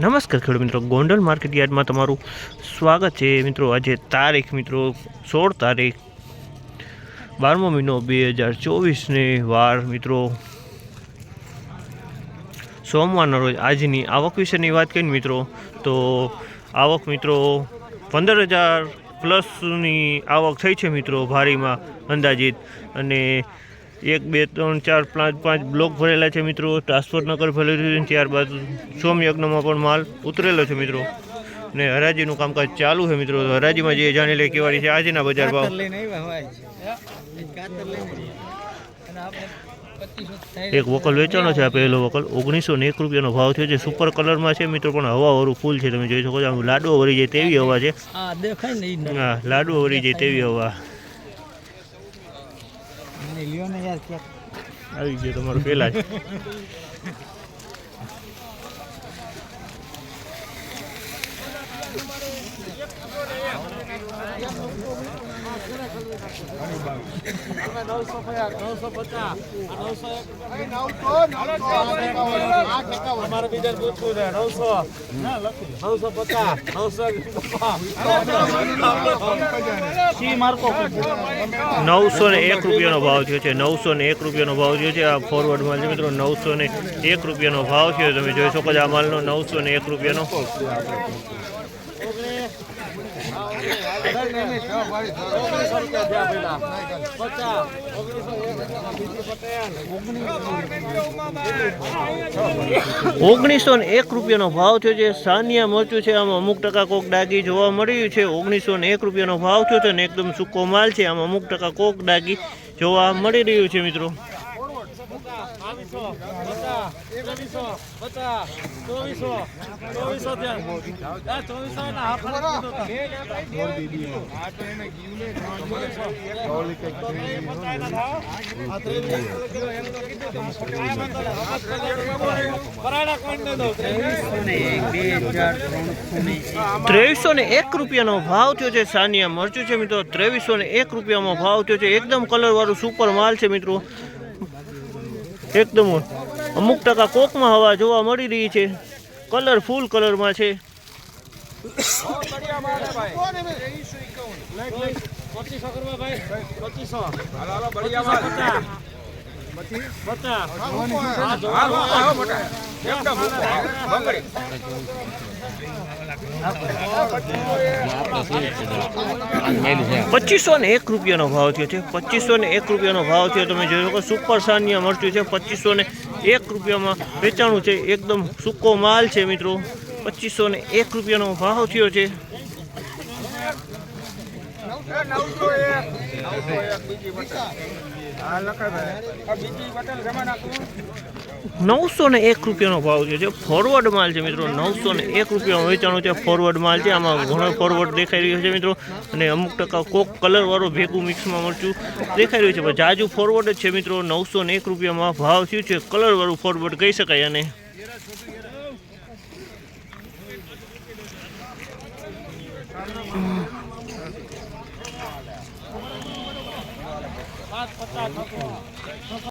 નમસ્કાર ખેડૂત મિત્રો, ગોંડલ માર્કેટ યાર્ડમાં તમારું સ્વાગત છે. મિત્રો, આજે તારીખ મિત્રો સોળ તારીખ બારમો મહિનો બે હજાર ચોવીસને વાર મિત્રો સોમવારના રોજ આજની આવક વિશેની વાત કરીને મિત્રો, તો આવક મિત્રો પંદર હજાર પ્લસની આવક થઈ છે મિત્રો, ભારીમાં અંદાજિત. અને એક બે ત્રણ ચાર પાંચ પાંચ બ્લોક ભરેલા છે મિત્રો. ટ્રાન્સપોર્ટ નગર ભરેલું છે ત્યારબાદ સોમયજ્ઞમાં પણ માલ ઉતરેલો છે મિત્રો. ને હરાજીનું કામકાજ ચાલુ છે મિત્રો. હરાજીમાં જે જાણી લે કેવાળી છે આજના બજાર ભાવ. કાતર લઈને આવ્યા હોય છે. કાતર લઈને અને આપણે 2500 થાય એક વકલ વેચાણો છે આ પહેલો વકલ. ઓગણીસો ને એક રૂપિયાનો ભાવ થયો છે. સુપર કલરમાં છે મિત્રો પણ હવાવાળું ફૂલ છે. તમે જોઈ શકો છો આમ લાડવો વળી જાય તેવી હવા છે. હા લાડવો વળી જાય તેવી હવા. મને લ્યો ને યાર ક્યાંક આવી ગયો તમારો પહેલા જ નવસો ને એક રૂપિયાનો ભાવ થયો છે, નવસો ને એક રૂપિયાનો ભાવ થયો છે. આ ફોરવર્ડ માલ છે મિત્રો, નવસો ને એક રૂપિયાનો ભાવ થયો તમે જોઈ શકો છો આ માલનો નવસો ને એક રૂપિયાનો. ઓગણીસો ને એક રૂપિયાનો ભાવ થયો છે. સાનિયા મરચું છે. આમાં અમુક ટકા કોક ડાગી જોવા મળ્યું છે. ઓગણીસો ને એક રૂપિયાનો ભાવ થયો છે ને એકદમ સૂકો માલ છે. આમાં અમુક ટકા કોક ડાગી જોવા મળી રહ્યું છે, મિત્રો. બાવીસો પચાસ ત્રેવીસો પચાસ ચોવીસો ચોવીસો ત્યાં ચોવીસો એના હાથ ત્રેવીસો ને એક રૂપિયાનો ભાવ થયો છે સાનિયા મરચું છે મિત્રો. ત્રેવીસો ને એક રૂપિયામાં ભાવ થયો છે. એકદમ કલર વાળું સુપર માલ છે મિત્રો. એકદમ અમુક ટકા કોકમાં હવા જોવા મળી રહી છે. કલર ફૂલ કલરમાં છે. પચીસો કરવા ભાઈ પચીસો પચાસ ને એક રૂપિયાનો ભાવ થયો છે. પચીસો ને એક રૂપિયાનો ભાવ થયો. તમે જોઈ શકો, સુપર સાનિયા મરચું છે. પચીસો ને એક રૂપિયામાં વેચાણું છે. એકદમ સૂકો માલ છે મિત્રો. પચીસો ને એક રૂપિયાનો ભાવ થયો છે. નવસો ને એક રૂપિયાનો ભાવ છે. ફોરવર્ડ માલ છે મિત્રો, નવસો ને એક રૂપિયામાં વેચાણું છે. ફોરવર્ડ માલ છે. આમાં ઘણો ફોરવર્ડ દેખાઈ રહ્યો છે મિત્રો. અને અમુક ટકા કોક કલરવાળું ભેગું મિક્સમાં મરચું દેખાઈ રહ્યું છે. પણ જાજુ ફોરવર્ડ જ છે મિત્રો. નવસો ને એક રૂપિયામાં ભાવ થયું છે. કલરવાળું ફોરવર્ડ કહી શકાય અને પાંચ પચાસ